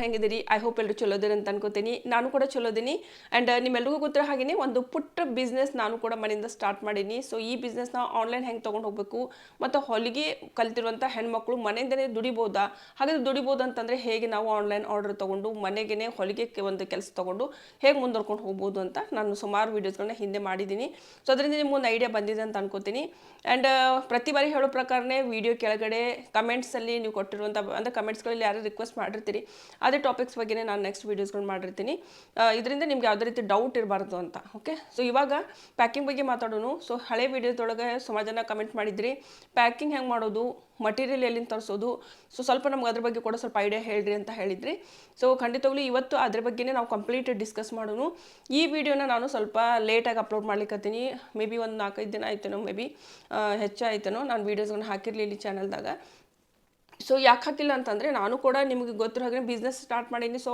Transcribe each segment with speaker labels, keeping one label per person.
Speaker 1: ಹೆಂಗಿದ್ದೀರಿ I hope ಎಲ್ಲರೂ ಚಲೋ ಇದ್ದೀರಿ ಅಂತ ಅನ್ಕೋತೀನಿ. ನಾನು ಕೂಡ ಚಲೋ ಇದ್ದೀನಿ. ಆ್ಯಂಡ್ ನಿಮ್ಮೆಲ್ರಿಗೂ ಗೊತ್ತಿರೋ ಹಾಗೆಯೇ ಒಂದು ಪುಟ್ಟ ಬಿಸ್ನೆಸ್ ನಾನು ಕೂಡ ಮನೆಯಿಂದ ಸ್ಟಾರ್ಟ್ ಮಾಡೀನಿ. ಸೊ ಈ ಬಿಸ್ನೆಸ್ನ ಆನ್ಲೈನ್ ಹೆಂಗೆ ತೊಗೊಂಡು ಹೋಗಬೇಕು? ಮತ್ತು ಹೊಲಿಗೆ ಕಲ್ತಿರುವಂಥ ಹೆಣ್ಮಕ್ಳು ಮನೆಯಿಂದನೇ ದುಡಿಬೋದಾ? ಹಾಗಾದ್ರೆ ದುಡಿಬೋದು ಅಂತಂದರೆ ಹೇಗೆ ನಾವು ಆನ್ಲೈನ್ ಆರ್ಡರ್ ತೊಗೊಂಡು ಮನೆಗೇ ಹೊಲಿಗೆ ಒಂದು ಕೆಲಸ ತೊಗೊಂಡು ಹೇಗೆ ಮುಂದುವರ್ಕೊಂಡು ಹೋಗ್ಬೋದು ಅಂತ ನಾನು ಸುಮಾರು ವೀಡಿಯೋಸ್ಗಳನ್ನ ಹಿಂದೆ ಮಾಡಿದ್ದೀನಿ ಸೊ ಅದರಿಂದ ನಿಮ್ಗೊಂದು ಐಡಿಯಾ ಬಂದಿದೆ ಅಂತ ಅನ್ಕೋತೀನಿ. ಆ್ಯಂಡ್ ಪ್ರತಿ ಬಾರಿ ಹೇಳೋ ಪ್ರಕಾರನೇ ವಿಡಿಯೋ ಕೆಳಗಡೆ ಕಮೆಂಟ್ಸಲ್ಲಿ ನೀವು ಕೊಟ್ಟಿರುವಂಥ ಅಂದರೆ ಕಮೆಂಟ್ಸ್ಗಳಲ್ಲಿ ಯಾರು ರಿಕ್ವೆಸ್ಟ್ ಮಾಡಿರ್ತೀರಿ ಅದೇ ಟಾಪಿಕ್ಸ್ ಬಗ್ಗೆನೇ ನಾನು ನೆಕ್ಸ್ಟ್ ವೀಡಿಯೋಸ್ಗಳು ಮಾಡಿರ್ತೀನಿ. ಇದರಿಂದ ನಿಮ್ಗೆ ಯಾವುದೇ ರೀತಿ ಡೌಟ್ ಇರಬಾರ್ದು ಅಂತ ಓಕೆ ಸೊ ಇವಾಗ ಪ್ಯಾಕಿಂಗ್ ಬಗ್ಗೆ ಮಾತಾಡೋಣ ಸೊ ಹಳೆ ವೀಡಿಯೋದೊಳಗೆ ಸುಮಾರು ಜನ ಕಮೆಂಟ್ ಮಾಡಿದ್ರಿ. ಪ್ಯಾಕಿಂಗ್ ಹೆಂಗೆ ಮಾಡೋದು? ಮಟೀರಿಯಲ್ ಎಲ್ಲಿಂದ ತರಿಸೋದು? ಸೊ ಸ್ವಲ್ಪ ನಮ್ಗೆ ಅದ್ರ ಬಗ್ಗೆ ಕೂಡ ಸ್ವಲ್ಪ ಐಡಿಯಾ ಹೇಳ್ರಿ ಅಂತ ಹೇಳಿದ್ರಿ. ಸೊ ಖಂಡಿತವಾಗ್ಲೂ ಇವತ್ತು ಅದ್ರ ಬಗ್ಗೆನೇ ನಾವು ಕಂಪ್ಲೀಟ್ ಡಿಸ್ಕಸ್ ಮಾಡೋಣ ಈ ವಿಡಿಯೋನ ನಾನು ಸ್ವಲ್ಪ ಲೇಟಾಗಿ ಅಪ್ಲೋಡ್ ಮಾಡ್ಲಿಕ್ಕತ್ತೀನಿ ಮೇ ಬಿ ಒಂದು ನಾಲ್ಕೈದು ದಿನ ಆಯ್ತೇನೋ ಮೇ ಬಿ ಹೆಚ್ಚಾಯ್ತೇನೋ. ನಾನು ವೀಡಿಯೋಸ್ಗಳನ್ನ ಹಾಕಿರಲಿ ಇಲ್ಲಿ ಚಾನಲ್ದಾಗ ಸೊ ಯಾಕೆ ಹಾಕಿಲ್ಲ ಅಂತಂದರೆ ನಾನು ಕೂಡ ನಿಮಗೆ ಗೊತ್ತಿರೋ ಹಾಗೆ ಬಿಸ್ನೆಸ್ ಸ್ಟಾರ್ಟ್ ಮಾಡೀನಿ. ಸೊ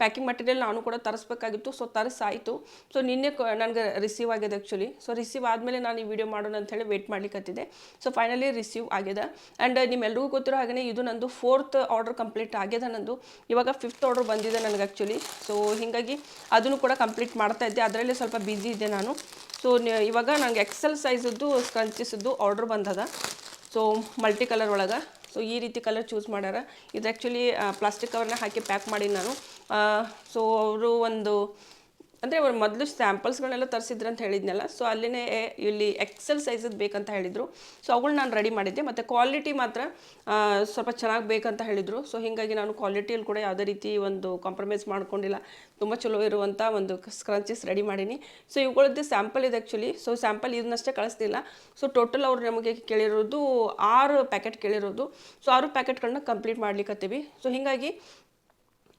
Speaker 1: ಪ್ಯಾಕಿಂಗ್ ಮಟೀರಿಯಲ್ ನಾನು ಕೂಡ ತರಿಸ್ಬೇಕಾಗಿತ್ತು. ಸೊ ತರಿಸಾಯಿತು. ಸೊ ನಿನ್ನೆ ನನಗೆ ರಿಸೀವ್ ಆಗಿದೆ ಆ್ಯಕ್ಚುಲಿ ಸೊ ರಿಸೀವ್ ಆದಮೇಲೆ ನಾನು ಈ ವಿಡಿಯೋ ಮಾಡೋಣ ಅಂತೇಳಿ ವೇಟ್ ಮಾಡ್ಲಿಕ್ಕತ್ತಿದೆ ಸೊ ಫೈನಲಿ ರಿಸೀವ್ ಆಗಿದೆ. ಆ್ಯಂಡ್ ನಿಮ್ಮೆಲ್ರಿಗೂ ಗೊತ್ತಿರೋ ಹಾಗೆ ಇದು ನಂದು ಫೋರ್ತ್ ಆರ್ಡರ್ ಕಂಪ್ಲೀಟ್ ಆಗಿದೆ ನಂದು. ಇವಾಗ ಫಿಫ್ತ್ ಆರ್ಡರ್ ಬಂದಿದೆ ನನಗೆ ಆ್ಯಕ್ಚುಲಿ ಸೊ ಹೀಗಾಗಿ ಅದನ್ನು ಕೂಡ ಕಂಪ್ಲೀಟ್ ಮಾಡ್ತಾ ಇದ್ದೆ. ಅದರಲ್ಲಿ ಸ್ವಲ್ಪ ಬ್ಯುಸಿ ಇದ್ದೆ ನಾನು. ಸೊ ಇವಾಗ ನನಗೆ ಎಕ್ಸೆಲ್ ಸೈಜದ್ದು ಸ್ಕ್ರಂಚಿಸದ್ದು ಆರ್ಡ್ರ್ ಬಂದದ. ಸೊ ಮಲ್ಟಿ ಕಲರ್ ಒಳಗೆ. ಸೊ ಈ ರೀತಿ ಕಲರ್ ಚೂಸ್ ಮಾಡ್ಯಾರ ಇದು ಆ್ಯಕ್ಚುಲಿ ಪ್ಲಾಸ್ಟಿಕ್ ಕವರ್ನ ಹಾಕಿ ಪ್ಯಾಕ್ ಮಾಡಿ ನಾನು. ಸೊ ಅವರು ಒಂದು ಅಂದರೆ ಅವ್ರು ಮೊದಲು ಸ್ಯಾಂಪಲ್ಸ್ಗಳನ್ನೆಲ್ಲ ತರಿಸಿದ್ರು ಅಂತ ಹೇಳಿದ್ನಲ್ಲ ಸೊ ಅಲ್ಲಿನೇ ಇಲ್ಲಿ ಎಕ್ಸೆಲ್ ಸೈಜದ್ದು ಬೇಕಂತ ಹೇಳಿದರು. ಸೊ ಅವುಗಳನ್ನ ನಾನು ರೆಡಿ ಮಾಡಿದ್ದೆ, ಮತ್ತು ಕ್ವಾಲಿಟಿ ಮಾತ್ರ ಸ್ವಲ್ಪ ಚೆನ್ನಾಗಿ ಬೇಕಂತ ಹೇಳಿದರು. ಸೊ ಹೀಗಾಗಿ ನಾನು ಕ್ವಾಲಿಟಿಯಲ್ಲಿ ಕೂಡ ಯಾವುದೇ ರೀತಿ ಒಂದು ಕಾಂಪ್ರಮೈಸ್ ಮಾಡ್ಕೊಂಡಿಲ್ಲ. ತುಂಬ ಚಲೋ ಇರುವಂಥ ಒಂದು ಸ್ಕ್ರಂಚಸ್ ರೆಡಿ ಮಾಡೀನಿ. ಸೊ ಇವುಗಳದ್ದು ಸ್ಯಾಂಪಲ್ ಇದೆ ಆ್ಯಕ್ಚುಲಿ ಸೊ ಸ್ಯಾಂಪಲ್ ಇದನ್ನಷ್ಟೇ ಕಳಿಸ್ತಿಲ್ಲ ಸೊ ಟೋಟಲ್ ಅವ್ರು ನಮಗೆ ಕೇಳಿರೋದು ಆರು ಪ್ಯಾಕೆಟ್ ಕೇಳಿರೋದು. ಸೊ ಆರು ಪ್ಯಾಕೆಟ್ಗಳನ್ನ ಕಂಪ್ಲೀಟ್ ಮಾಡ್ಲಿಕ್ಕತ್ತೀವಿ ಸೊ ಹೀಗಾಗಿ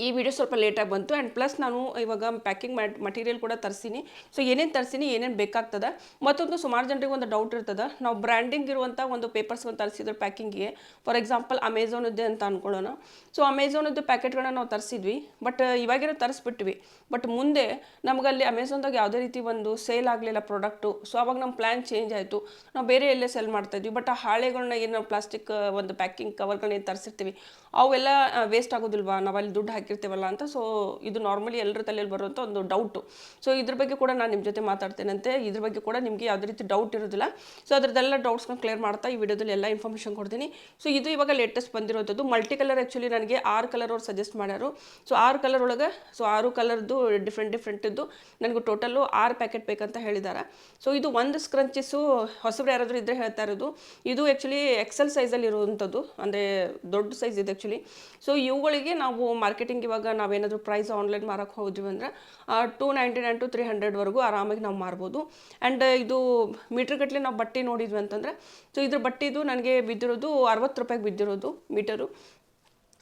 Speaker 1: ಈ ವಿಡಿಯೋ ಸ್ವಲ್ಪ ಲೇಟಾಗಿ ಬಂತು. ಆ್ಯಂಡ್ ಪ್ಲಸ್ ನಾನು ಇವಾಗ ಪ್ಯಾಕಿಂಗ್ ಮಟೀರಿಯಲ್ ಕೂಡ ತರಿಸಿನಿ. ಸೊ ಏನೇನು ತರಿಸಿನಿ, ಏನೇನು ಬೇಕಾಗ್ತದೆ? ಮತ್ತೊಂದು ಸುಮಾರು ಜನರಿಗೆ ಒಂದು ಡೌಟ್ ಇರ್ತದೆ. ನಾವು ಬ್ರ್ಯಾಂಡಿಂಗ್ ಇರುವಂಥ ಒಂದು ಪೇಪರ್ಸ್ ಒಂದು ತರಿಸಿದ್ರು ಪ್ಯಾಕಿಂಗಿಗೆ ಫಾರ್ ಎಕ್ಸಾಂಪಲ್ ಅಮೆಝಾನದ್ದೇ ಅಂತ ಅಂದ್ಕೊಳ್ಳೋಣ ಸೊ ಅಮೆಝಾನದ್ದು ಪ್ಯಾಕೆಟ್ಗಳನ್ನ ನಾವು ತರಿಸಿದ್ವಿ. ಬಟ್ ಇವಾಗಿರೋ ತರಿಸ್ಬಿಟ್ವಿ. ಬಟ್ ಮುಂದೆ ನಮಗಲ್ಲಿ ಅಮೆಝಾನ್ದಾಗ ಯಾವುದೇ ರೀತಿ ಒಂದು ಸೇಲ್ ಆಗಲಿಲ್ಲ ಪ್ರಾಡಕ್ಟು ಸೊ ಅವಾಗ ನಮ್ಮ ಪ್ಲ್ಯಾನ್ ಚೇಂಜ್ ಆಯಿತು. ನಾವು ಬೇರೆ ಎಲ್ಲೇ ಸೆಲ್ ಮಾಡ್ತಾಯಿದ್ವಿ ಬಟ್ ಆ ಹಾಳೆಗಳನ್ನ ಏನು ಪ್ಲಾಸ್ಟಿಕ್ ಒಂದು ಪ್ಯಾಕಿಂಗ್ ಕವರ್ಗಳನ್ನ ತರಿಸಿರ್ತೀವಿ, ಅವೆಲ್ಲ ವೇಸ್ಟ್ ಆಗೋದಿಲ್ವಾ? ನಾವು ಅಲ್ಲಿ ದುಡ್ಡು ಹಾಕಿರ್ತೀವಲ್ಲ ಅಂತ. ಸೊ ಇದು ನಾರ್ಮಲಿ ಎಲ್ಲರ ತಲೆಯಲ್ಲಿ ಬರುವಂಥ ಒಂದು ಡೌಟು ಸೊ ಇದ್ರ ಬಗ್ಗೆ ಕೂಡ ನಾನು ನಿಮ್ಮ ಜೊತೆ ಮಾತಾಡ್ತೇನಂತೆ. ಇದ್ರ ಬಗ್ಗೆ ಕೂಡ ನಿಮಗೆ ಯಾವುದೇ ರೀತಿ ಡೌಟ್ ಇರೋದಿಲ್ಲ. ಸೊ ಅದರದ್ದೆಲ್ಲ ಡೌಟ್ಸ್ನ ಕ್ಲಿಯರ್ ಮಾಡ್ತಾ ಈ ವಿಡಿಯೋದಲ್ಲಿ ಎಲ್ಲ ಇನ್ಫಾರ್ಮೇಷನ್ ಕೊಡ್ತೀನಿ. ಸೊ ಇದು ಇವಾಗ ಲೇಟೆಸ್ಟ್ ಬಂದಿರೋಂಥದ್ದು. ಮಲ್ಟಿ ಕಲರ್ ಆ್ಯಕ್ಚುಲಿ ನನಗೆ ಆರು ಕಲರ್ ಅವ್ರು ಸಜೆಸ್ಟ್ ಮಾಡ್ಯಾರು. ಸೊ ಆರು ಕಲರ್ ಒಳಗೆ ಸೊ ಆರು ಕಲರ್ದು ಡಿಫ್ರೆಂಟ್ ಡಿಫ್ರೆಂಟಿದ್ದು ನನಗೆ ಟೋಟಲ್ಲು ಆರು ಪ್ಯಾಕೆಟ್ ಬೇಕಂತ ಹೇಳಿದ್ದಾರೆ ಸೊ ಇದು ಒಂದು ಸ್ಕ್ರಂಚಿಸು ಹೊಸಬ್ರು ಯಾರಾದರೂ ಇದ್ರೆ ಹೇಳ್ತಾ ಇರೋದು. ಇದು ಆ್ಯಕ್ಚುಲಿ ಎಕ್ಸೆಲ್ ಸೈಜಲ್ಲಿ ಇರುವಂಥದ್ದು ಅಂದರೆ ದೊಡ್ಡ ಸೈಜ್ ಇದೆ ಆ್ಯಕ್ಚುಲಿ ಸೊ ಇವುಗಳಿಗೆ ನಾವು ಮಾರ್ಕೆಟಿಂಗ್ ಇವಾಗ ನಾವೇನಾದರೂ ಪ್ರೈಸ್ ಆನ್ಲೈನ್ ಮಾರಕ್ಕೆ ಹೋದ್ವಿ ಅಂದರೆ two ninety nine to three ಹಂಡ್ರೆಡ್ವರೆಗೂ ಆರಾಮಾಗಿ ನಾವು ಮಾರ್ಬೋದು. ಆ್ಯಂಡ್ ಇದು ಮೀಟರ್ ಗಟ್ಟಲೆ ನಾವು ಬಟ್ಟೆ ನೋಡಿದ್ವಿ ಅಂತಂದರೆ ಸೊ ಇದ್ರ ಬಟ್ಟೆದು ನನಗೆ ಬಿದ್ದಿರೋದು ಅರವತ್ತು ರೂಪಾಯಿಗೆ ಬಿದ್ದಿರೋದು ಮೀಟರು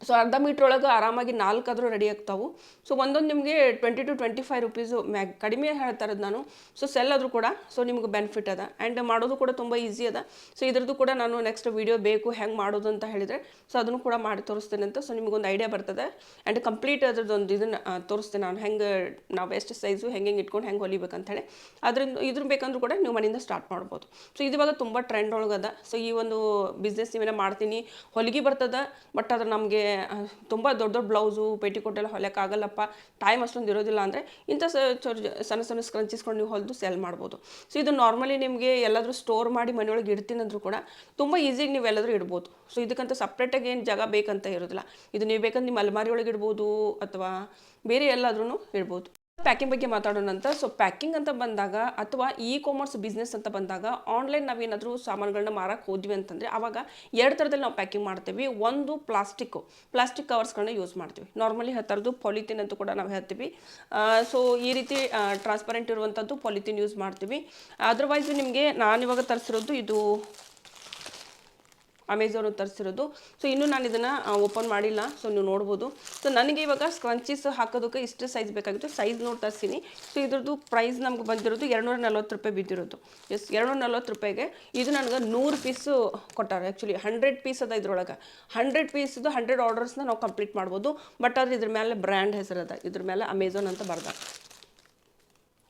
Speaker 1: ಸೊ ಅರ್ಧ ಮೀಟ್ರ್ ಒಳಗೆ ಆರಾಮಾಗಿ ನಾಲ್ಕಾದರೂ ರೆಡಿ ಆಗ್ತಾವೆ. ಸೊ ಒಂದೊಂದು ನಿಮಗೆ twenty to twenty five rupees ಮ್ಯಾಗ್ ಕಡಿಮೆ ಹೇಳ್ತಾ ಇರೋದು ನಾನು. ಸೊ ಸೆಲ್ ಆದರೂ ಕೂಡ ಸೊ ನಿಮ್ಗೆ ಬೆನಿಫಿಟ್ ಅದ. ಆ್ಯಂಡ್ ಮಾಡೋದು ಕೂಡ ತುಂಬ ಈಸಿ ಅದ. ಸೊ ಇದ್ರದ್ದು ಕೂಡ ನಾನು ನೆಕ್ಸ್ಟ್ ವೀಡಿಯೋ ಬೇಕು, ಹೆಂಗೆ ಮಾಡೋದು ಅಂತ ಹೇಳಿದರೆ ಸೊ ಅದನ್ನು ಕೂಡ ಮಾಡಿ ತೋರಿಸ್ತೇನೆ ಅಂತ. ಸೊ ನಿಮಗೊಂದು ಐಡಿಯಾ ಬರ್ತದೆ. ಆ್ಯಂಡ್ ಕಂಪ್ಲೀಟ್ ಅದ್ರದ್ದೊಂದು ಇದನ್ನು ತೋರಿಸ್ತೇನೆ ನಾನು. ಹೆಂಗೆ, ನಾವು ಎಷ್ಟು ಸೈಜು ಹೆಂಗೆ ಹೆಂಗೆ ಇಟ್ಕೊಂಡು ಹೆಂಗೆ ಹೊಲಿಬೇಕಂತೇಳಿ ಅದರಿಂದ, ಇದ್ರ ಬೇಕಂದ್ರೂ ಕೂಡ ನೀವು ಮನೆಯಿಂದ ಸ್ಟಾರ್ಟ್ ಮಾಡ್ಬೋದು. ಸೊ ಇವಾಗ ತುಂಬ ಟ್ರೆಂಡ್ ಒಳಗದ. ಸೊ ಈ ಒಂದು ಬಿಸ್ನೆಸ್ ನೀವೇನ ಮಾಡ್ತೀನಿ. ಹೊಲಿಗೆ ಬರ್ತದೆ ಬಟ್ ಅದು ನಮಗೆ ತುಂಬ ದೊಡ್ಡ ದೊಡ್ಡ ಬ್ಲೌಸು ಪೇಟಿಕೋಟ್ ಎಲ್ಲ ಹೊಲಿಯೋಕ್ಕಾಗಲ್ಲಪ್ಪ ಟೈಮ್ ಅಷ್ಟೊಂದು ಇರೋದಿಲ್ಲ ಅಂದರೆ ಇಂಥ ಸಣ್ಣ ಸಣ್ಣ ಸ್ಕ್ರಂಚಿಸ್ಕೊಂಡು ನೀವು ಹೊಲಿದು ಸೆಲ್ ಮಾಡ್ಬೋದು. ಸೊ ಇದು ನಾರ್ಮಲಿ ನಿಮಗೆ ಎಲ್ಲಾದರೂ ಸ್ಟೋರ್ ಮಾಡಿ ಮನೆಯೊಳಗೆ ಇಡ್ತೀನಂದ್ರೂ ಕೂಡ ತುಂಬ ಈಸಿಯಾಗಿ ನೀವು ಎಲ್ಲಾದರೂ ಇಡ್ಬೋದು. ಸೊ ಇದಕ್ಕಂತ ಸಪ್ರೇಟಾಗಿ ಏನು ಜಾಗ ಬೇಕಂತ ಇರೋದಿಲ್ಲ. ಇದು ನೀವು ಬೇಕಂದ್ರೆ ನಿಮ್ಮ ಅಲ್ಮಾರಿಯೊಳಗೆ ಇಡ್ಬೋದು ಅಥವಾ ಬೇರೆ ಎಲ್ಲಾದ್ರೂ ಇಡ್ಬೋದು. ಪ್ಯಾಕಿಂಗ್ ಬಗ್ಗೆ ಮಾತಾಡೋಣ ಅಂತ. ಸೊ ಪ್ಯಾಕಿಂಗ್ ಅಂತ ಬಂದಾಗ ಅಥವಾ ಇ ಕಾಮರ್ಸ್ ಬಿಸ್ನೆಸ್ ಅಂತ ಬಂದಾಗ ಆನ್ಲೈನ್ ನಾವೇನಾದರೂ ಸಾಮಾನುಗಳನ್ನ ಮಾರಕ್ಕೆ ಹೋದ್ವಿ ಅಂತಂದರೆ ಆವಾಗ ಎರಡು ಥರದಲ್ಲಿ ನಾವು ಪ್ಯಾಕಿಂಗ್ ಮಾಡ್ತೀವಿ. ಒಂದು ಪ್ಲಾಸ್ಟಿಕ್ಕು ಪ್ಲಾಸ್ಟಿಕ್ ಕವರ್ಸ್ಗಳನ್ನ ಯೂಸ್ ಮಾಡ್ತೀವಿ. ನಾರ್ಮಲಿ ಹೇಳ್ತಾರದು ಪಾಲಿಥಿನ್ ಅಂತ ಕೂಡ ನಾವು ಹೇಳ್ತೀವಿ. ಸೊ ಈ ರೀತಿ ಟ್ರಾನ್ಸ್ಪರೆಂಟ್ ಇರುವಂಥದ್ದು ಪಾಲಿಥಿನ್ ಯೂಸ್ ಮಾಡ್ತೀವಿ. ಅದರ್ವೈಸ್ ನಿಮಗೆ ನಾನಿವಾಗ ತರಿಸಿರೋದು ಇದು ಅಮೆಝಾನ್ ತರಿಸಿರೋದು. ಸೊ ಇನ್ನೂ ನಾನು ಇದನ್ನು ಓಪನ್ ಮಾಡಿಲ್ಲ. ಸೊ ನೀವು ನೋಡ್ಬೋದು. ಸೊ ನನಗೆ ಇವಾಗ ಸ್ಕ್ರಂಚೀಸ್ ಹಾಕೋದಕ್ಕೆ ಇಷ್ಟು ಸೈಜ್ ಬೇಕಾಗಿತ್ತು. ಸೈಜ್ ನೋಡಿ ತರಿಸ್ತೀನಿ ಸೊ ಇದ್ರದ್ದು ಪ್ರೈಸ್ ನಮ್ಗೆ ಬಂದಿರೋದು ಎರಡುನೂರ ನಲ್ವತ್ತು ರೂಪಾಯಿ ಬಿದ್ದಿರೋದು. ಎಸ್ ಎರಡುನೂರ ನಲ್ವತ್ತು ರೂಪಾಯಿಗೆ ಇದು ನನಗೆ ನೂರು ಪೀಸು ಕೊಟ್ಟಾರೆ. ಆ್ಯಕ್ಚುಲಿ ಹಂಡ್ರೆಡ್ ಪೀಸ್ ಅದ ಇದ್ರೊಳಗೆ. ಹಂಡ್ರೆಡ್ ಪೀಸ್ದು ಹಂಡ್ರೆಡ್ ಆರ್ಡರ್ಸ್ನ ನಾವು ಕಂಪ್ಲೀಟ್ ಮಾಡ್ಬೋದು. ಬಟ್ ಆದರೆ ಇದ್ರ ಮೇಲೆ ಬ್ರ್ಯಾಂಡ್ ಹೆಸರದ ಇದ್ರ ಮೇಲೆ ಅಮೆಝಾನ್ ಅಂತ ಬರ್ದ.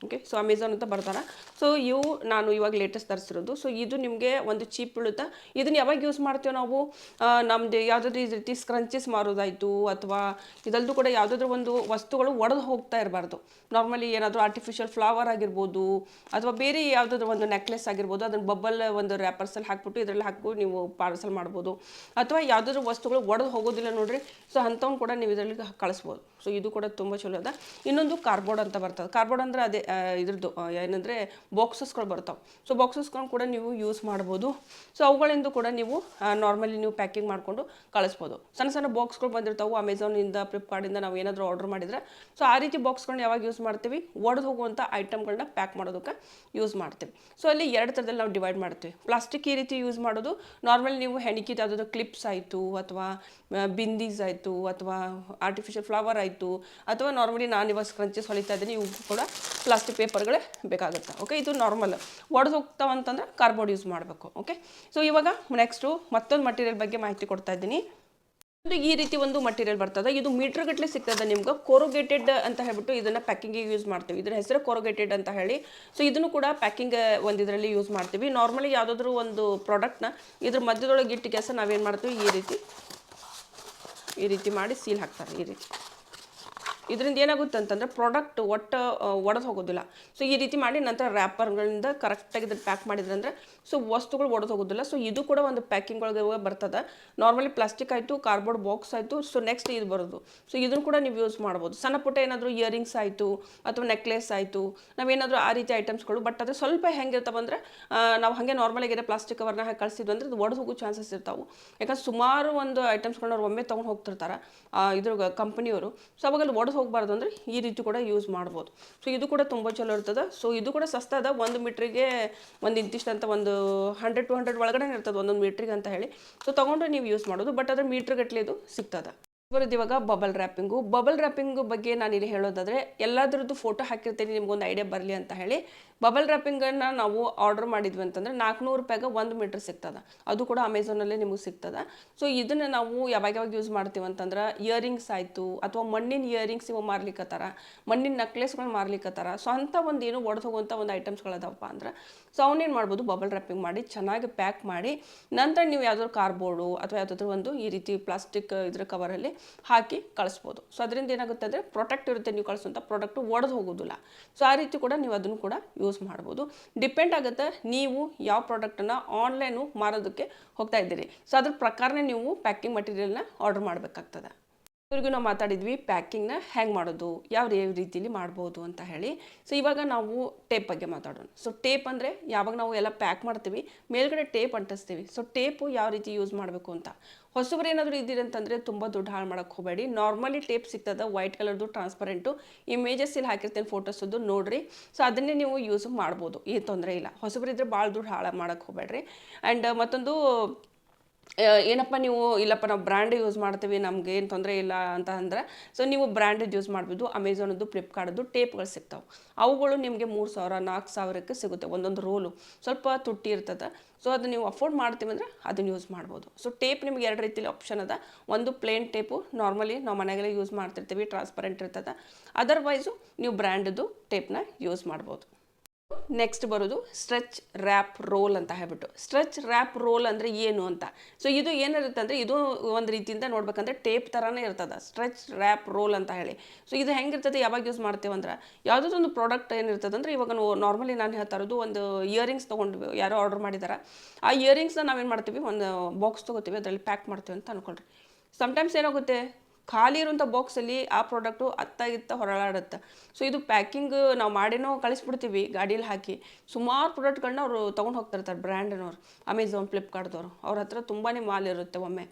Speaker 1: ಓಕೆ ಸೊ ಅಮೆಝಾನ್ ಅಂತ ಬರ್ತಾರೆ. ಸೊ ಇವು ನಾನು ಇವಾಗ ಲೇಟೆಸ್ಟ್ ತರಿಸಿರೋದು. ಸೊ ಇದು ನಿಮಗೆ ಒಂದು ಚೀಪ್ ಬೀಳುತ್ತಾ ಇದನ್ನ ಯಾವಾಗ ಯೂಸ್ ಮಾಡ್ತೀವಿ ನಾವು? ನಮ್ಮದು ಯಾವುದಾದ್ರೂ ಈ ರೀತಿ ಸ್ಕ್ರಂಚಸ್ ಮಾರೋದಾಯಿತು, ಅಥವಾ ಇದಲ್ದು ಕೂಡ ಯಾವುದಾದ್ರೂ ಒಂದು ವಸ್ತುಗಳು ಒಡೆದು ಹೋಗ್ತಾ ಇರಬಾರ್ದು. ನಾರ್ಮಲಿ ಏನಾದರೂ ಆರ್ಟಿಫಿಷಿಯಲ್ ಫ್ಲವರ್ ಆಗಿರ್ಬೋದು, ಅಥವಾ ಬೇರೆ ಯಾವುದಾದ್ರೂ ಒಂದು ನೆಕ್ಲೆಸ್ ಆಗಿರ್ಬೋದು, ಅದನ್ನು ಬಬ್ಬಲ್ ಒಂದು ರ್ಯಾಪರ್ಸಲ್ಲಿ ಹಾಕ್ಬಿಟ್ಟು ಇದರಲ್ಲಿ ಹಾಕಿ ನೀವು ಪಾರ್ಸಲ್ ಮಾಡ್ಬೋದು. ಅಥವಾ ಯಾವುದಾದ್ರು ವಸ್ತುಗಳು ಒಡೆದು ಹೋಗೋದಿಲ್ಲ ನೋಡ್ರಿ ಸೊ ಅಂಥವ್ನು ಕೂಡ ನೀವು ಇದರಲ್ಲಿ ಕಳಿಸ್ಬೋದು. ಸೊ ಇದು ಕೂಡ ತುಂಬ ಚಲೋ ಅದ. ಇನ್ನೊಂದು ಕಾರ್ಬೋರ್ಡ್ ಅಂತ ಬರ್ತದೆ. ಕಾರ್ಬೋರ್ಡ್ ಅಂದರೆ ಅದೇ ಇದ್ರದ್ದು ಏನಂದರೆ ಬಾಕ್ಸಸ್ಗಳು ಬರ್ತಾವೆ. ಸೊ ಬಾಕ್ಸಸ್ಗಳನ್ನ ಕೂಡ ನೀವು ಯೂಸ್ ಮಾಡ್ಬೋದು. ಸೊ ಅವುಗಳಿಂದ ಕೂಡ ನೀವು ನಾರ್ಮಲಿ ನೀವು ಪ್ಯಾಕಿಂಗ್ ಮಾಡಿಕೊಂಡು ಕಳಿಸ್ಬೋದು. ಸಣ್ಣ ಸಣ್ಣ ಬಾಕ್ಸ್ಗಳು ಬಂದಿರ್ತಾವೆ. ಅಮೆಝಾನಿಂದ ಫ್ಲಿಪ್ಕಾರ್ಟಿಂದ ನಾವು ಏನಾದರೂ ಆರ್ಡರ್ ಮಾಡಿದ್ರೆ ಸೊ ಆ ರೀತಿ ಬಾಕ್ಸ್ಗಳನ್ನ ಯಾವಾಗ ಯೂಸ್ ಮಾಡ್ತೀವಿ? ಒಡೆದು ಹೋಗುವಂಥ ಐಟಮ್ಗಳನ್ನ ಪ್ಯಾಕ್ ಮಾಡೋದಕ್ಕೆ ಯೂಸ್ ಮಾಡ್ತೀವಿ. ಸೊ ಅಲ್ಲಿ ಎರಡು ಥರದಲ್ಲಿ ನಾವು ಡಿವೈಡ್ ಮಾಡ್ತೀವಿ. ಪ್ಲಾಸ್ಟಿಕ್ ಈ ರೀತಿ ಯೂಸ್ ಮಾಡೋದು. ನಾರ್ಮಲಿ ನೀವು ಹೆಣಿಕಿದ ಯಾವುದಾದ್ರು ಕ್ಲಿಪ್ಸ್ ಆಯಿತು, ಅಥವಾ ಬಿಂದೀಸ್ ಆಯಿತು, ಅಥವಾ ಆರ್ಟಿಫಿಷಿಯಲ್ ಫ್ಲವರ್ ಆಯಿತು, ಅಥವಾ ನಾರ್ಮಲಿ ನಾನು ಇವಾಗ ಸ್ಕ್ರಂಚಸ್ ಹೊಲಿತಾ ಇದ್ದೀನಿ, ಇವು ಕೂಡ ಪೇಪರ್ಗಳೇ ಬೇಕಾಗುತ್ತೆ ಓಕೆ ಇದು ನಾರ್ಮಲ್ ಒಡೆದು ಹೋಗ್ತಾವಂತಂದ್ರೆ ಕಾರ್ಬೋರ್ಡ್ ಯೂಸ್ ಮಾಡಬೇಕು ಓಕೆ ಸೊ ಇವಾಗ ನೆಕ್ಸ್ಟು ಮತ್ತೊಂದು ಮಟೀರಿಯಲ್ ಬಗ್ಗೆ ಮಾಹಿತಿ ಕೊಡ್ತಾ ಇದ್ದೀನಿ. ಒಂದು ಈ ರೀತಿ ಒಂದು ಮಟೀರಿಯಲ್ ಬರ್ತದೆ. ಇದು ಮೀಟರ್ ಗಟ್ಟಲೆ ಸಿಗ್ತದೆ ನಿಮ್ಗೆ. ಕೊರೋಗೇಟೆಡ್ ಅಂತ ಹೇಳ್ಬಿಟ್ಟು ಇದನ್ನ ಪ್ಯಾಕಿಂಗಿಗೆ ಯೂಸ್ ಮಾಡ್ತೀವಿ. ಇದರ ಹೆಸರು ಕೊರೋಗೇಟೆಡ್ ಅಂತ ಹೇಳಿ. ಸೊ ಇದನ್ನು ಕೂಡ ಪ್ಯಾಕಿಂಗ್ ಒಂದು ಇದರಲ್ಲಿ ಯೂಸ್ ಮಾಡ್ತೀವಿ. ನಾರ್ಮಲಿ ಯಾವುದಾದ್ರೂ ಒಂದು ಪ್ರಾಡಕ್ಟ್ನ ಇದ್ರ ಮಧ್ಯದೊಳಗೆ ಇಟ್ಟು ಕೆಲಸ ನಾವೇನು ಮಾಡ್ತೀವಿ? ಈ ರೀತಿ ಈ ರೀತಿ ಮಾಡಿ ಸೀಲ್ ಹಾಕ್ತಾರೆ, ಈ ರೀತಿ. ಇದರಿಂದ ಏನಾಗುತ್ತೆ ಅಂತಂದ್ರೆ ಪ್ರಾಡಕ್ಟ್ ಒಟ್ಟು ಒಡೆದು ಹೋಗೋದಿಲ್ಲ. ಸೊ ಈ ರೀತಿ ಮಾಡಿ ನಂತರ ರ್ಯಾಪರ್ಗಳಿಂದ ಕರೆಕ್ಟಾಗಿ ಇದನ್ನು ಪ್ಯಾಕ್ ಮಾಡಿದ್ರಂದ್ರೆ ಸೊ ವಸ್ತುಗಳು ಒಡೆದು ಹೋಗೋದಿಲ್ಲ. ಸೊ ಇದು ಕೂಡ ಒಂದು ಪ್ಯಾಕಿಂಗ್ ಒಳಗೆ ಬರ್ತದೆ. ನಾರ್ಮಲಿ ಪ್ಲಾಸ್ಟಿಕ್ ಆಯಿತು ಕಾರ್ಬೋರ್ಡ್ ಬಾಕ್ಸ್ ಆಯಿತು ಸೊ ನೆಕ್ಸ್ಟ್ ಇದು ಬರೋದು. ಸೊ ಇದನ್ನು ಕೂಡ ನೀವು ಯೂಸ್ ಮಾಡ್ಬೋದು. ಸಣ್ಣ ಪುಟ್ಟ ಏನಾದರೂ ಇಯರಿಂಗ್ಸ್ ಆಯಿತು, ಅಥವಾ ನೆಕ್ಲೆಸ್ ಆಯಿತು ನಾವೇನಾದರೂ ಆ ರೀತಿ ಐಟಮ್ಸ್ಗಳು ಬಟ್ ಅದು ಸ್ವಲ್ಪ ಹೆಂಗಿರ್ತಾವೆ ಅಂದರೆ ನಾವು ಹಾಗೆ ನಾರ್ಮಲಾಗಿ ಪ್ಲಾಸ್ಟಿಕ್ ಕವರ್ನ ಹಾಕಿ ಕಳಿಸಿದ್ವಿ ಅಂದರೆ ಅದು ಒಡೆದು ಹೋಗೋ ಚಾನ್ಸಸ್ ಇರ್ತಾವೆ. ಯಾಕಂದ್ರೆ ಸುಮಾರು ಒಂದು ಐಟಮ್ಸ್ಗಳನ್ನ ಅವ್ರು ಒಮ್ಮೆ ತೊಗೊಂಡು ಹೋಗ್ತಿರ್ತಾರೆ ಇದ್ರ ಕಂಪ್ನಿಯವರು ಸೊ ಅವಾಗ ಅಲ್ಲಿ ಒಡೆದು ಹೋಗಬಾರ್ದು ಅಂದರೆ ಈ ರೀತಿ ಕೂಡ ಯೂಸ್ ಮಾಡ್ಬೋದು. ಸೊ ಇದು ಕೂಡ ತುಂಬ ಚಲೋ ಇರ್ತದೆ. ಸೊ ಇದು ಕೂಡ ಸಸ್ತ ಅದ ಒಂದು ಮೀಟ್ರಿಗೆ ಒಂದು ಇಂತಿಷ್ಟು ಅಂತ ಒಂದು ಹಂಡ್ರೆಡ್ ಟು ಹಂಡ್ರೆಡ್ ಒಳಗಡೆ ಇರ್ತದೆ ಒಂದೊಂದು ಮೀಟ್ರಿಗೆ ಅಂತ ಹೇಳಿ. ಸೊ ತೊಗೊಂಡ್ರೆ ನೀವು ಯೂಸ್ ಮಾಡೋದು. ಬಟ್ ಅದ್ರ ಮೀಟ್ರ್ ಗಟ್ಟಲೆ ಇದು ಸಿಗ್ತದೆ. ಬರೋದು ಇವಾಗ ಬಬಲ್ ರ್ಯಾಪಿಂಗು ಬಬಲ್ ರ್ಯಾಪಿಂಗ್ ಬಗ್ಗೆ ನಾನು ಇಲ್ಲಿ ಹೇಳೋದಾದರೆ ಎಲ್ಲದರದ್ದು ಫೋಟೋ ಹಾಕಿರ್ತೀನಿ ನಿಮ್ಗೊಂದು ಐಡಿಯಾ ಬರಲಿ ಅಂತ ಹೇಳಿ. ಬಬಲ್ ರ್ಯಾಪಿಂಗನ್ನು ನಾವು ಆರ್ಡರ್ ಮಾಡಿದ್ವಿ ಅಂತಂದ್ರೆ ನಾಲ್ಕುನೂರು ರೂಪಾಯಿಗೆ ಒಂದು ಮೀಟ್ರ್ ಸಿಗ್ತದೆ. ಅದು ಕೂಡ ಅಮೆಝಾನಲ್ಲೇ ನಿಮಗೆ ಸಿಗ್ತದೆ. ಸೊ ಇದನ್ನು ನಾವು ಯಾವಾಗ ಯಾವಾಗ ಯೂಸ್ ಮಾಡ್ತೀವಿ ಅಂತಂದ್ರೆ ಇಯರಿಂಗ್ಸ್ ಆಯಿತು ಅಥವಾ ಮಣ್ಣಿನ ಇಯರಿಂಗ್ಸ್ ಇವು ಮಾರ್ಲಿಕ್ಕತ್ತಾರ ಮಣ್ಣಿನ ನೆಕ್ಲೆಸ್ಗಳು ಮಾರ್ಲಿಕ್ಕತ್ತಾರ ಸೊ ಅಂಥ ಒಂದು ಏನು ಒಡೆದು ಹೋಗುವಂಥ ಒಂದು ಐಟಮ್ಸ್ಗಳದಾವಪ್ಪ ಅಂದ್ರೆ ಸೊ ಅವನೇನು ಮಾಡ್ಬೋದು? ಬಬಲ್ ರ್ಯಾಪಿಂಗ್ ಮಾಡಿ, ಚೆನ್ನಾಗಿ ಪ್ಯಾಕ್ ಮಾಡಿ, ನಂತರ ನೀವು ಯಾವುದಾದ್ರು ಕಾರ್ಬೋರ್ಡು ಅಥವಾ ಯಾವುದಾದ್ರು ಒಂದು ಈ ರೀತಿ ಪ್ಲಾಸ್ಟಿಕ್ ಇದ್ರ ಕವರಲ್ಲಿ ಹಾಕಿ ಕಳಿಸ್ಬೋದು. ಸೊ ಅದರಿಂದ ಏನಾಗುತ್ತೆ ಅಂದರೆ ಪ್ರೊಟೆಕ್ಟ್ ಇರುತ್ತೆ ನೀವು ಕಳಿಸುವಂಥ ಪ್ರಾಡಕ್ಟು ಒಡೆದು ಹೋಗೋದಿಲ್ಲ. ಸೊ ಆ ರೀತಿ ಕೂಡ ನೀವು ಅದನ್ನು ಕೂಡ ಯೂಸ್ ಮಾಡ್ಬೋದು. ಡಿಪೆಂಡ್ ಆಗುತ್ತೆ ನೀವು ಯಾವ ಪ್ರಾಡಕ್ಟನ್ನು ಆನ್ಲೈನು ಮಾರೋದಕ್ಕೆ ಹೋಗ್ತಾ ಇದ್ದೀರಿ. ಸೊ ಅದ್ರ ಪ್ರಕಾರನೇ ನೀವು ಪ್ಯಾಕಿಂಗ್ ಮಟೀರಿಯಲ್ನ ಆರ್ಡರ್ ಮಾಡಬೇಕಾಗ್ತದೆ. ಇವ್ರಿಗೂ ನಾವು ಮಾತಾಡಿದ್ವಿ ಪ್ಯಾಕಿಂಗ್ನ ಹ್ಯಾಂಗ್ ಮಾಡೋದು, ಯಾವ ರೀತಿಲಿ ಮಾಡ್ಬೋದು ಅಂತ ಹೇಳಿ. ಸೊ ಇವಾಗ ನಾವು ಟೇಪ್ ಬಗ್ಗೆ ಮಾತಾಡೋಣ. ಸೊ ಟೇಪ್ ಅಂದರೆ ಯಾವಾಗ ನಾವು ಎಲ್ಲ ಪ್ಯಾಕ್ ಮಾಡ್ತೀವಿ, ಮೇಲ್ಗಡೆ ಟೇಪ್ ಅಂಟಿಸ್ತೀವಿ. ಸೊ ಟೇಪು ಯಾವ ರೀತಿ ಯೂಸ್ ಮಾಡಬೇಕು ಅಂತ. ಹೊಸಬ್ರು ಏನಾದರೂ ಇದ್ದೀರಿ ಅಂತಂದರೆ ತುಂಬ ದುಡ್ಡು ಹಾಳು ಮಾಡೋಕ್ಕೆ ಹೋಗಬೇಡಿ. ನಾರ್ಮಲಿ ಟೇಪ್ ಸಿಗ್ತದೆ ವೈಟ್ ಕಲರ್ದು ಟ್ರಾನ್ಸ್ಪರೆಂಟು ಇಮೇಜಸ್ ಇಲ್ಲಿ ಹಾಕಿರ್ತೀನಿ ಫೋಟೋಸದ್ದು ನೋಡಿರಿ. ಸೊ ಅದನ್ನೇ ನೀವು ಯೂಸ್ ಮಾಡ್ಬೋದು. ಏನು ತೊಂದರೆ ಇಲ್ಲ. ಹೊಸಬ್ರು ಇದ್ದರೆ ಭಾಳ ದುಡ್ಡು ಹಾಳು ಮಾಡೋಕ್ಕೆ ಹೋಗಬೇಡ್ರಿ. ಆ್ಯಂಡ್ ಮತ್ತೊಂದು ಏನಪ್ಪ ನೀವು, ಇಲ್ಲಪ್ಪ ನಾವು ಬ್ರ್ಯಾಂಡ್ ಯೂಸ್ ಮಾಡ್ತೀವಿ, ನಮ್ಗೆ ಏನು ತೊಂದರೆ ಇಲ್ಲ ಅಂತ ಅಂದರೆ ಸೊ ನೀವು ಬ್ರ್ಯಾಂಡೆಡ್ ಯೂಸ್ ಮಾಡ್ಬೋದು ಅಮೆಝಾನದ್ದು ಫ್ಲಿಪ್ಕಾರ್ಟದ್ದು ಟೇಪ್ಗಳು ಸಿಗ್ತಾವೆ. ಅವುಗಳು ನಿಮಗೆ ಮೂರು ಸಾವಿರ, ನಾಲ್ಕು ಸಾವಿರಕ್ಕೆ ಸಿಗುತ್ತೆ, ಒಂದೊಂದು ರೋಲು ಸ್ವಲ್ಪ ತುಟ್ಟಿ ಇರ್ತದೆ ಸೊ ಅದು ನೀವು ಅಫೋರ್ಡ್ ಮಾಡ್ತೀವಿ ಅಂದರೆ ಅದನ್ನು ಯೂಸ್ ಮಾಡ್ಬೋದು. ಸೊ ಟೇಪ್ ನಿಮ್ಗೆ ಎರಡು ರೀತಿಯಲ್ಲಿ ಆಪ್ಷನ್ ಅದ. ಒಂದು ಪ್ಲೇನ್ ಟೇಪು ನಾರ್ಮಲಿ ನಾವು ಮನೆಗೆಲ್ಲ ಯೂಸ್ ಮಾಡ್ತಿರ್ತೀವಿ ಟ್ರಾನ್ಸ್ಪರೆಂಟ್ ಇರ್ತದೆ. ಅದರ್ವೈಸು ನೀವು ಬ್ರ್ಯಾಂಡದ್ದು ಟೇಪ್ನ ಯೂಸ್ ಮಾಡ್ಬೋದು. ನೆಕ್ಸ್ಟ್ ಬರೋದು ಸ್ಟ್ರೆಚ್ ರ್ಯಾಪ್ ರೋಲ್ ಅಂತ ಹೇಳ್ಬಿಟ್ಟು. ಸ್ಟ್ರೆಚ್ ರ್ಯಾಪ್ ರೋಲ್ ಅಂದರೆ ಏನು ಅಂತ? ಸೊ ಇದು ಏನಿರುತ್ತೆ ಅಂದರೆ ಇದು ಒಂದು ರೀತಿಯಿಂದ ನೋಡ್ಬೇಕಂದ್ರೆ ಟೇಪ್ ಥರನೇ ಇರ್ತದೆ. ಸ್ಟ್ರೆಚ್ ರ್ಯಾಪ್ ರೋಲ್ ಅಂತ ಹೇಳಿ. ಸೊ ಇದು ಹೆಂಗಿರ್ತದೆ, ಯಾವಾಗ ಯೂಸ್ ಮಾಡ್ತೇವೆ ಅಂದ್ರೆ ಯಾವುದೋ ಒಂದು ಪ್ರಾಡಕ್ಟ್ ಏನಿರ್ತದೆ ಅಂದರೆ ಇವಾಗ ನಾರ್ಮಲಿ ನಾನು ಹೇಳ್ತಾ ಇರೋದು ಒಂದು ಇಯರಿಂಗ್ಸ್ ತೊಗೊಂಡು ಯಾರೋ ಆರ್ಡರ್ ಮಾಡಿದಾರೆ. ಆ ಇಯರಿಂಗ್ಸ್ನ ನಾವೇನು ಮಾಡ್ತೀವಿ? ಒಂದು ಬಾಕ್ಸ್ ತೊಗೋತೀವಿ, ಅದರಲ್ಲಿ ಪ್ಯಾಕ್ ಮಾಡ್ತೀವಿ ಅಂತ ಅನ್ಕೊಳ್ರಿ. ಸಮ್ಟೈಮ್ಸ್ ಏನಾಗುತ್ತೆ? ಖಾಲಿ ಇರುವಂಥ ಬಾಕ್ಸಲ್ಲಿ ಆ ಪ್ರಾಡಕ್ಟು ಅತ್ತ ಇತ್ತ ಹೊರಳಾಡುತ್ತೆ. ಸೊ ಇದು ಪ್ಯಾಕಿಂಗ್ ನಾವು ಮಾಡಿನೋ ಕಳಿಸ್ಬಿಡ್ತೀವಿ ಗಾಡೀಲಿ ಹಾಕಿ. ಸುಮಾರು ಪ್ರಾಡಕ್ಟ್ಗಳನ್ನ ಅವರು ತೊಗೊಂಡು ಹೋಗ್ತಿರ್ತಾರೆ ಬ್ರ್ಯಾಂಡ್ನವ್ರು ಅಮೆಝಾನ್ ಫ್ಲಿಪ್ಕಾರ್ಟ್ದವರು ಅವ್ರ ಹತ್ರ ತುಂಬಾ ಮಾಲ್ ಇರುತ್ತೆ ಒಮ್ಮೆ.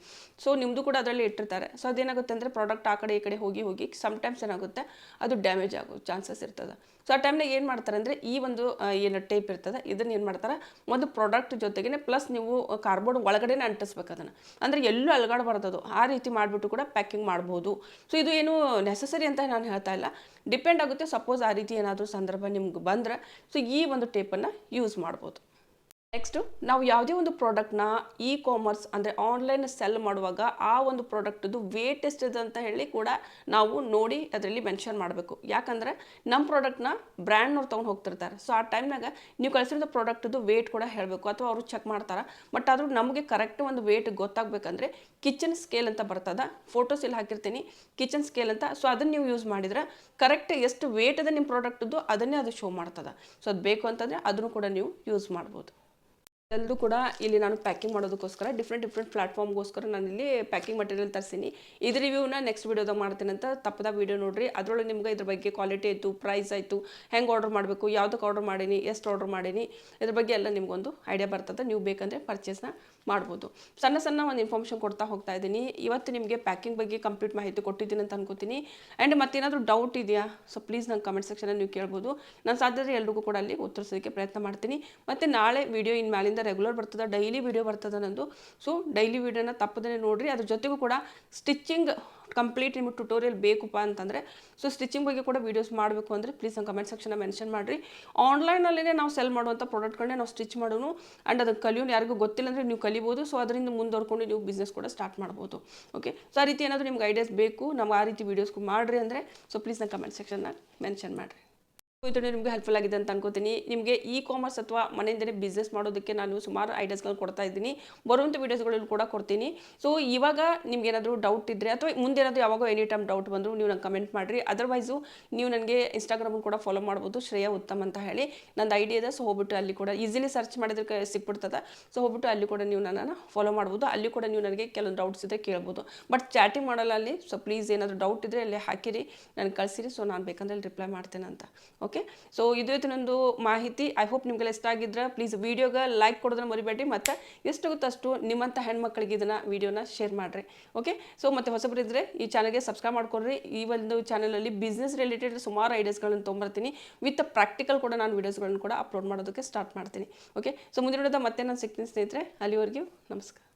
Speaker 1: ಸೊ ನಿಮ್ಮದು ಕೂಡ ಅದರಲ್ಲಿ ಇಟ್ಟಿರ್ತಾರೆ. ಸೊ ಅದೇನಾಗುತ್ತೆ ಅಂದರೆ ಪ್ರಾಡಕ್ಟ್ ಆ ಕಡೆ ಈ ಕಡೆ ಹೋಗಿ ಹೋಗಿ ಸಮ್ಟೈಮ್ಸ್ ಏನಾಗುತ್ತೆ, ಅದು ಡ್ಯಾಮೇಜ್ ಆಗೋ ಚಾನ್ಸಸ್ ಇರ್ತದೆ. ಸೊ ಆ ಟೈಮ್ನಾಗ ಏನು ಮಾಡ್ತಾರೆ ಅಂದರೆ ಈ ಒಂದು ಏನು ಟೇಪ್ ಇರ್ತದೆ, ಇದನ್ನು ಏನು ಮಾಡ್ತಾರೆ, ಒಂದು ಪ್ರಾಡಕ್ಟ್ ಜೊತೆಗೇ ಪ್ಲಸ್ ನೀವು ಕಾರ್ಬೋರ್ಡ್ ಒಳಗಡೆನೇ ಅಂಟಿಸ್ಬೇಕು ಅದನ್ನು. ಅಂದರೆ ಎಲ್ಲೂ ಅಲ್ಗಾಡಬಾರ್ದು ಅದು. ಆ ರೀತಿ ಮಾಡಿಬಿಟ್ಟು ಕೂಡ ಪ್ಯಾಕಿಂಗ್ ಮಾಡ್ಬೋದು. ಸೊ ಇದು ಏನು ನೆಸಸರಿ ಅಂತ ನಾನು ಹೇಳ್ತಾ ಇಲ್ಲ. ಡಿಪೆಂಡ್ ಆಗುತ್ತೆ ಸಪೋಸ್ ಆ ರೀತಿ ಏನಾದರೂ ಸಂದರ್ಭ ನಿಮ್ಗೆ ಬಂದರೆ ಸೊ ಈ ಒಂದು ಟೇಪನ್ನು ಯೂಸ್ ಮಾಡ್ಬೋದು. ನೆಕ್ಸ್ಟು ನಾವು ಯಾವುದೇ ಒಂದು ಪ್ರಾಡಕ್ಟ್ನ ಇ ಕಾಮರ್ಸ್ ಅಂದರೆ ಆನ್ಲೈನ್ ಸೆಲ್ ಮಾಡುವಾಗ ಆ ಒಂದು ಪ್ರಾಡಕ್ಟ್ದು ವೇಟ್ ಎಷ್ಟಿದೆ ಅಂತ ಹೇಳಿ ಕೂಡ ನಾವು ನೋಡಿ ಅದರಲ್ಲಿ ಮೆನ್ಷನ್ ಮಾಡಬೇಕು. ಯಾಕಂದರೆ ನಮ್ಮ ಪ್ರಾಡಕ್ಟ್ನ ಬ್ರ್ಯಾಂಡ್ನವ್ರು ತೊಗೊಂಡು ಹೋಗ್ತಿರ್ತಾರೆ. ಸೊ ಆ ಟೈಮ್ನಾಗ ನೀವು ಕಳಿಸಿರೋ ಪ್ರಾಡಕ್ಟ್ದು ವೇಟ್ ಕೂಡ ಹೇಳಬೇಕು. ಅಥವಾ ಅವರು ಚೆಕ್ ಮಾಡ್ತಾರೆ. ಬಟ್ ಆದರೂ ನಮಗೆ ಕರೆಕ್ಟ್ ಒಂದು ವೇಟ್ ಗೊತ್ತಾಗಬೇಕಂದ್ರೆ ಕಿಚನ್ ಸ್ಕೇಲ್ ಅಂತ ಬರ್ತದೆ. ಫೋಟೋಸ್ ಇಲ್ಲಿ ಹಾಕಿರ್ತೀನಿ. ಕಿಚನ್ ಸ್ಕೇಲ್ ಅಂತ. ಸೊ ಅದನ್ನು ನೀವು ಯೂಸ್ ಮಾಡಿದ್ರೆ ಕರೆಕ್ಟ್ ಎಷ್ಟು ವೇಟ್ ಅದ ನಿಮ್ಮ ಪ್ರಾಡಕ್ಟ್ದು ಅದನ್ನೇ ಅದು ಶೋ ಮಾಡ್ತದೆ. ಸೊ ಅದು ಬೇಕು ಅಂತಂದರೆ ಅದನ್ನು ಕೂಡ ನೀವು ಯೂಸ್ ಮಾಡ್ಬೋದು. ಎಲ್ಲರೂ ಕೂಡ ಇಲ್ಲಿ ನಾನು ಪ್ಯಾಕಿಂಗ್ ಮಾಡೋದಕ್ಕೋಸ್ಕರ ಡಿಫ್ರೆಂಟ್ ಡಿಫ್ರೆಂಟ್ ಪ್ಲಾಟ್ಫಾರ್ಮ್ಗೋಸ್ಕರ ನಾನು ಇಲ್ಲಿ ಪ್ಯಾಕಿಂಗ್ ಮಟೀರಿಯಲ್ ತರಿಸೀನಿ. ಇದು ರಿವ್ಯೂನ ನೆಕ್ಸ್ಟ್ ವೀಡಿಯೋದಾಗ ಮಾಡ್ತೀನಿ ಅಂತ ತಪ್ಪದ ವೀಡಿಯೋ ನೋಡ್ರಿ. ಅದರೊಳಗೆ ನಿಮ್ಗೆ ಇದ್ರ ಬಗ್ಗೆ ಕ್ವಾಲಿಟಿ ಆಯಿತು ಪ್ರೈಸ್ ಆಯಿತು, ಹೆಂಗೆ ಆರ್ಡರ್ ಮಾಡಬೇಕು ಯಾವುದಕ್ಕೆ ಆರ್ಡರ್ ಮಾಡೀನಿ, ಎಷ್ಟು ಆರ್ಡರ್ ಮಾಡೀನಿ, ಇದ್ರ ಬಗ್ಗೆ ಎಲ್ಲ ನಿಮಗೊಂದು ಐಡಿಯಾ ಬರ್ತದೆ. ನೀವು ಬೇಕಂದರೆ ಪರ್ಚೇಸ್ನ ಮಾಡ್ಬೋದು. ಸಣ್ಣ ಸಣ್ಣ ಒಂದು ಇನ್ಫಾರ್ಮೇಷನ್ ಕೊಡ್ತಾ ಹೋಗ್ತಾ ಇದ್ದೀನಿ. ಇವತ್ತು ನಿಮಗೆ ಪ್ಯಾಕಿಂಗ್ ಬಗ್ಗೆ ಕಂಪ್ಲೀಟ್ ಮಾಹಿತಿ ಕೊಟ್ಟಿದ್ದೀನಿ ಅಂತ ಅನ್ಕೋತೀನಿ. ಆ್ಯಂಡ್ ಮತ್ತೇನಾದರೂ ಡೌಟ್ ಇದೆಯಾ? ಸೊ ಪ್ಲೀಸ್ ನಂಗೆ ಕಮೆಂಟ್ ಸೆಕ್ಷನಲ್ಲಿ ನೀವು ಕೇಳ್ಬೋದು. ನಾನು ಸಾಧ್ಯತೆ ಎಲ್ರಿಗೂ ಕೂಡ ಅಲ್ಲಿ ಉತ್ತರಿಸೋದಕ್ಕೆ ಪ್ರಯತ್ನ ಮಾಡ್ತೀನಿ. ಮತ್ತು ನಾಳೆ ವಿಡಿಯೋ ಇನ್ನು ಮ್ಯಾಲಿಂದ ರೆಗ್ಯುಲರ್ ಬರ್ತದೆ ಡೈಲಿ ವಿಡಿಯೋ ಬರ್ತದೆ ನಂದು. ಸೊ ಡೈಲಿ ವಿಡಿಯೋನ ತಪ್ಪದೇ ನೋಡಿರಿ. ಅದ್ರ ಜೊತೆಗೂ ಕೂಡ ಸ್ಟಿಚಿಂಗ್ ಕಂಪ್ಲೀಟ್ ನಿಮಗೆ ಟ್ಯುಟೋರಿಯಲ್ ಬೇಕಪ್ಪ ಅಂತಂದರೆ ಸೊ ಸ್ಟಿಚಿಂಗ್ ಬಗ್ಗೆ ಕೂಡ ವೀಡಿಯೋಸ್ ಮಾಡಬೇಕು ಅಂದರೆ ಪ್ಲೀಸ್ ನಮ್ಮ ಕಮೆಂಟ್ ಸೆಕ್ಷನ್ ಮೆನ್ಷನ್ ಮಾಡಿರಿ. ಆನ್ಲೈನಲ್ಲೇ ನಾವು ಸೆಲ್ ಮಾಡುವಂಥ ಪ್ರಾಡಕ್ಟ್ಗಳನ್ನೇ ನಾವು ಸ್ಟಿಚ್ ಮಾಡೋನು ಆ್ಯಂಡ್ ಅದನ್ನು ಕಲಿಯೋನು ಯಾರಿಗೂ ಗೊತ್ತಿಲ್ಲ ಅಂದರೆ ನೀವು ಕಲಿಬೋದು ಸೊ ಅದರಿಂದ ಮುಂದುವರ್ಕೊಂಡು ನೀವು ಬಿಸ್ನೆಸ್ ಕೂಡ ಸ್ಟಾರ್ಟ್ ಮಾಡ್ಬೋದು. ಓಕೆ ಸೊ ಆ ರೀತಿ ಏನಾದರೂ ನಿಮ್ಗೆ ಐಡಿಯಾಸ್ ಬೇಕು, ನಮ್ಗೆ ಆ ರೀತಿ ವೀಡಿಯೋಸ್ಗೂ ಮಾಡಿರಿ ಅಂದರೆ ಸೊ ಪ್ಲೀಸ್ ನನ್ನ ಕಮೆಂಟ್ ಸೆಕ್ಷನ್ನಾಗ ಮೆನ್ಷನ್ ಮಾಡಿರಿ. ಇದು ನಿಮಗೆ ಹೆಲ್ಪ್ಫುಲ್ ಆಗಿದೆ ಅಂತ ಅನ್ಕೋತೀನಿ. ನಿಮಗೆ ಇ ಕಾಮರ್ಸ್ ಅಥವಾ ಮನೆಯಿಂದಲೇ ಬಿಸ್ನೆಸ್ ಮಾಡೋದಕ್ಕೆ ನಾನು ಸುಮಾರು ಐಡಿಯಾಸ್ಗಳು ಕೊಡ್ತಾ ಇದ್ದೀನಿ. ಬರುವಂಥ ವೀಡಿಯೋಸ್ಗಳಲ್ಲಿ ಕೂಡ ಕೊಡ್ತೀನಿ. ಸೊ ಇವಾಗ ನಿಮ್ಗೆ ಏನಾದರೂ ಡೌಟ್ ಇದ್ದರೆ ಅಥವಾ ಮುಂದೆ ಏನಾದರೂ ಯಾವಾಗೋ ಎನಿ ಟೈಮ್ ಡೌಟ್ ಬಂದರೂ ನೀವು ನಂಗೆ ಕಮೆಂಟ್ ಮಾಡಿರಿ. ಅದರ್ವೈಸು ನೀವು ನನಗೆ ಇನ್ಸ್ಟಾಗ್ರಾಮಲ್ಲಿ ಕೂಡ ಫಾಲೋ ಮಾಡ್ಬೋದು. ಶ್ರೇಯ ಉತ್ತಮ್ ಅಂತ ಹೇಳಿ. ನಂದು ಐಡಿಯಾ ಇದೆ ಸೊ ಹೋಗ್ಬಿಟ್ಟು ಅಲ್ಲಿ ಕೂಡ ಈಸಿಲಿ ಸರ್ಚ್ ಮಾಡಿದ್ರೆ ಸಿಕ್ಬಿಡ್ತದೆ. ಸೊ ಹೋಗ್ಬಿಟ್ಟು ಅಲ್ಲಿ ಕೂಡ ನೀವು ನನ್ನನ್ನು ಫಾಲೋ ಮಾಡ್ಬೋದು. ಅಲ್ಲಿ ಕೂಡ ನೀವು ನನಗೆ ಕೆಲವೊಂದು ಡೌಟ್ಸ್ ಇದೆ ಕೇಳ್ಬೋದು. ಬಟ್ ಚಾಟಿಂಗ್ ಮಾಡಲ್ಲ ಅಲ್ಲಿ ಸೊ ಪ್ಲೀಸ್ ಏನಾದರೂ ಡೌಟ್ ಇದ್ದರೆ ಅಲ್ಲಿ ಹಾಕಿರಿ. ನನಗೆ ಕಳಿಸಿರಿ. ಸೊ ನಾನು ಬೇಕಂದ್ರೆ ಅಲ್ಲಿ ರಿಪ್ಲೈ ಮಾಡ್ತೇನೆ ಅಂತ ಓಕೆ ಸೊ ಇದು ಇತ್ತು ನಂದು ಮಾಹಿತಿ. ಐ ಹೋಪ್ ನಿಮ್ಗೆಲ್ಲ ಇಷ್ಟ ಆಗಿದ್ರೆ ಪ್ಲೀಸ್ ವೀಡಿಯೋಗೆ ಲೈಕ್ ಕೊಡೋದನ್ನ ಮರಿಬೇಡಿ ಮತ್ತು ಎಷ್ಟಾಗುತ್ತೋ ಅಷ್ಟು ನಿಮ್ಮಂಥ ಹೆಣ್ಮಕ್ಳಿಗೆ ಇದನ್ನು ವೀಡಿಯೋನ ಶೇರ್ ಮಾಡಿರಿ. ಓಕೆ ಸೊ ಮತ್ತೆ ಹೊಸಬರಿದ್ರೆ ಈ ಚಾನಲ್ಗೆ ಸಬ್ಸ್ಕ್ರೈಬ್ ಮಾಡ್ಕೊಡ್ರಿ. ಈ ಒಂದು ಚಾನಲಲ್ಲಿ ಬಿಸ್ನೆಸ್ ರಿಲೇಟೆಡ್ ಸುಮಾರು ಐಡಿಯಾಸ್ಗಳನ್ನು ತೊಗೊಂಬರ್ತೀನಿ. ವಿತ್ ಪ್ರಾಕ್ಟಿಕಲ್ ಕೂಡ ನಾನು ವೀಡಿಯೋಸ್ಗಳನ್ನು ಕೂಡ ಅಪ್ಲೋಡ್ ಮಾಡೋದಕ್ಕೆ ಸ್ಟಾರ್ಟ್ ಮಾಡ್ತೀನಿ. ಓಕೆ ಸೊ ಮುಂದಿನ ಮತ್ತೆ ನಾನು ಸಿಗ್ತೀನಿ ಸ್ನೇಹಿತರೆ. ಅಲ್ಲಿವರೆಗೂ ನಮಸ್ಕಾರ.